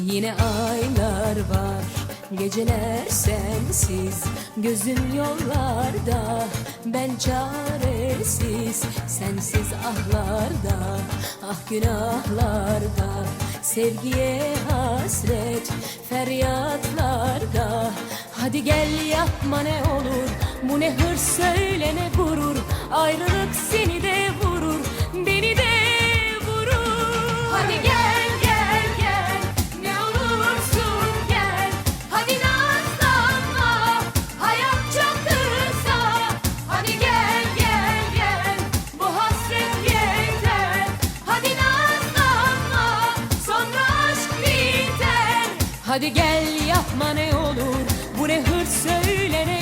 Yine aylar var Geceler sensiz. Gözüm yollarda Ben çaresiz. Sensiz ahlarda Ah günahlarda. Sevgiye hasret Feryatlarda. Hadi gel yapma ne olur Bu ne hırs söyle ne gurur. Ayrılık seni Hadi gel yapma ne olur. Bu ne hırs söyle ne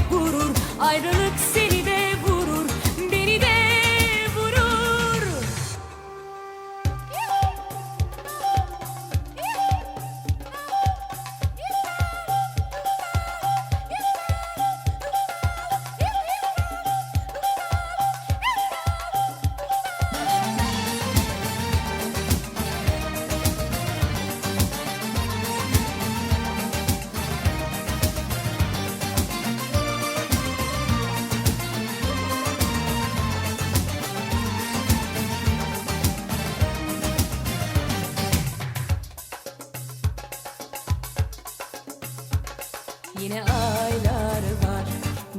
Yine aylar var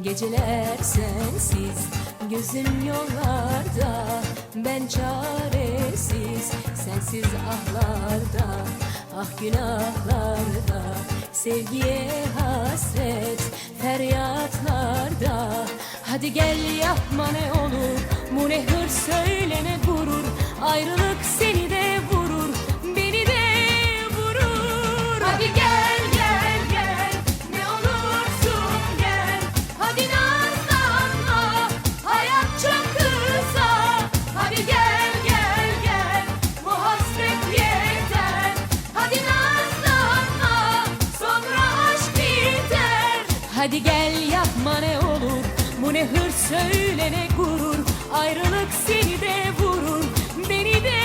Geceler sensiz. Gözüm yollarda Ben çaresiz. Sensiz ahlarda Ah günahlarda. Sevgiye hasret Feryatlarda. Hadi gel yapma ne olur Bu ne hırs söyle ne gurur. Ayrılık Hadi gel yapma ne olur Bu ne hırs söyle ne gurur. Ayrılık seni de vurur Beni de